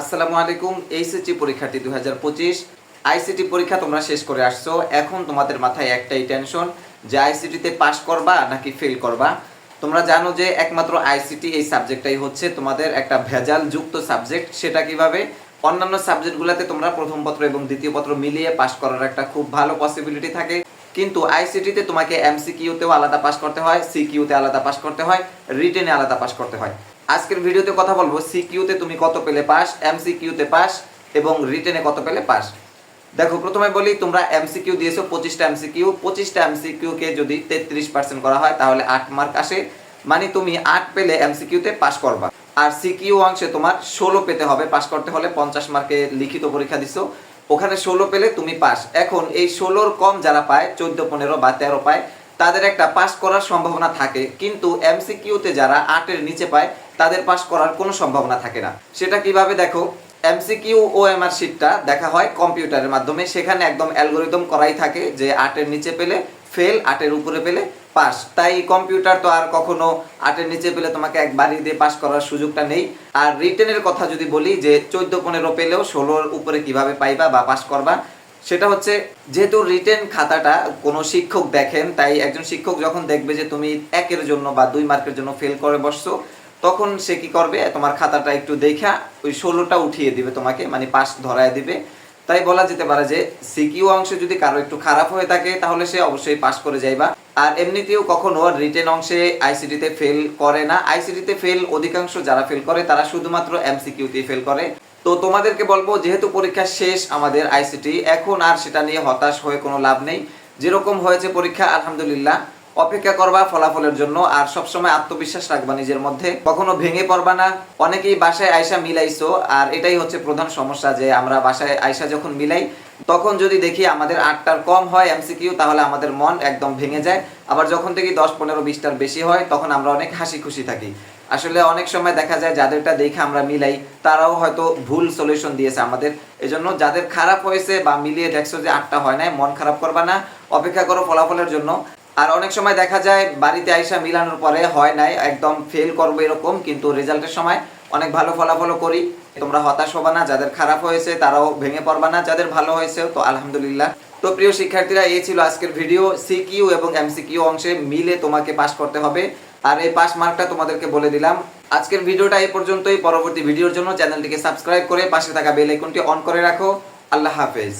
আসসালামু আলাইকুম, এইচএসসি পরীক্ষার্থী দুই হাজার পঁচিশ। আইসিটি পরীক্ষা তোমরা শেষ করে আসছো। এখন তোমাদের মাথায় একটাই টেনশন, যে আইসিটিতে পাশ করবা নাকি ফেল করবা? তোমরা জানো যে একমাত্র আইসিটি এই সাবজেক্টটাই হচ্ছে। তোমাদের একটা ভেজাল যুক্ত সাবজেক্ট, সেটা কীভাবে? অন্যান্য সাবজেক্টগুলোতে তোমরা প্রথম পত্র এবং দ্বিতীয় পত্র মিলিয়ে পাশ করার একটা খুব ভালো পসিবিলিটি থাকে। কিন্তু আইসিটিতে তোমাকে এমসিকিউতেও আলাদা পাস করতে হয়, সিকিউতে আলাদা পাস করতে হয়, রিটেনে আলাদা পাস করতে হয়। আজকের ভিডিওতে কথা বলব সিকিউতে তুমি কত পেলে পাস, এমসিকিউতে পাস এবং রিটেনে কত পেলে পাস। দেখো, প্রথমে বলি, তোমরা এমসিকিউ দিয়েছ, পঁচিশটা এমসিকিউ। পঁচিশটা এমসিকিউ কে যদি তেত্রিশ পার্সেন্ট করা হয়, তাহলে আট মার্ক আসে। মানে তুমি আট পেলে এমসিকিউতে পাস করবা। আর সিকিউ অংশে তোমার ষোলো পেতে হবে, পাস করতে হলে পঞ্চাশ মার্কে লিখিত পরীক্ষা দিছো। ওখানে ষোলো পেলে তুমি পাস। এখন এই ষোলোর কম যারা পায়, চোদ্দ, পনেরো বা তেরো পায়, তাদের একটা পাস করার সম্ভাবনা থাকে। কিন্তু এমসিকিউতে যারা আটের নিচে পায় তাদের পাস করার কোনো সম্ভাবনা থাকে না। সেটা কীভাবে দেখো? এমসিকিউ ও এমআর শিটটা দেখা হয় কম্পিউটারের মাধ্যমে। সেখানে একদম অ্যালগোরিদম করাই থাকে যে আটের নিচে পেলে ফেল, আটের উপরে পেলে পাস। তাই কম্পিউটার তো আর কখনো আটের নিচে পেলে তোমাকে একবারই দিয়ে পাস করার সুযোগটা নেই। আর রিটেনের কথা যদি বলি যে চোদ্দ, পনেরো পেলেও ষোলোর উপরে কীভাবে পাইবা বা পাস করবা, সেটা হচ্ছে যেহেতু রিটেন খাতাটা কোনো শিক্ষক দেখেন, তাই একজন শিক্ষক যখন দেখবে যে তুমি একের জন্য বা দুই মার্কের জন্য ফেল করে বসছো তখন সে কি করবে? তোমার খাতাটা একটু দেখা, ওই ষোলোটা উঠিয়ে দিবে তোমাকে মানে পাস ধরায় দিবে। তাই বলা যেতে পারে যে, সিকিউ অংশে যদি কারও একটু খারাপ হয়ে থাকে, তাহলে সে অবশ্যই পাস করে যাইবা। আর এমনিতেও কখনো রিটেন অংশে আইসিটিতে ফেল করে না। আইসিটিতে ফেল অধিকাংশ যারা ফেল করে, তারা শুধুমাত্র এমসিকিউতে ফেল করে। তো তোমাদেরকে বলব, যেহেতু পরীক্ষা শেষ আমাদের আইসিটি, এখন আর সেটা নিয়ে হতাশ হয়ে কোনো লাভ নেই। যেরকম হয়েছে পরীক্ষা, আলহামদুলিল্লাহ। অপেক্ষা করবা ফলাফলের জন্য আর সবসময় আত্মবিশ্বাস রাখবা নিজের মধ্যে। কখনো ভেঙে পড়বা না। অনেকেই বাসায় আয়সা মিলাইছো, আর এটাই হচ্ছে প্রধান সমস্যা যে আমরা বাসায় আয়সা যখন মিলাই, তখন যদি দেখি আমাদের আটটার কম হয় এমসিকিউ, তাহলে আমাদের মন একদম ভেঙে যায়। আবার যখন থেকে দশ, পনেরো, বিশটার বেশি হয়, তখন আমরা অনেক হাসি খুশি থাকি। আসলে অনেক সময় দেখা যায় যাদেরটা দেখে আমরা মিলাই, তারাও হয়তো ভুল সলিউশন দিয়েছে আমাদের। এজন্য যাদের খারাপ হয়েছে বা মিলিয়ে দেখছ যে আটটা হয় নাই, মন খারাপ করবা না। অপেক্ষা করো ফলাফলের জন্য। আর অনেক সময় দেখা যায় বাড়িতে আইসা মিলানোর পরে হয় নাই, একদম ফেল করব এরকম, কিন্তু রেজাল্টের সময় অনেক ভালো ফলাফল করি। তোমরা হতাশ হবা না, যাদের খারাপ হয়েছে তারাও ভেঙে পড়বা না, যাদের ভালো হয়েছে, তো আলহামদুলিল্লাহ। তো প্রিয় শিক্ষার্থীরা এই ছিল আজকের ভিডিও সিকিউ এবং এমসিকিউ অংশে মিলে তোমাকে পাস করতে হবে। আর এই পাস মার্কটা তোমাদেরকে বলে দিলাম। আজকের ভিডিওটা এই পর্যন্তই। পরবর্তী ভিডিওর জন্য চ্যানেলটিকে সাবস্ক্রাইব করে পাশে থাকা বেল আইকনটি অন করে রাখো। আল্লাহ হাফেজ।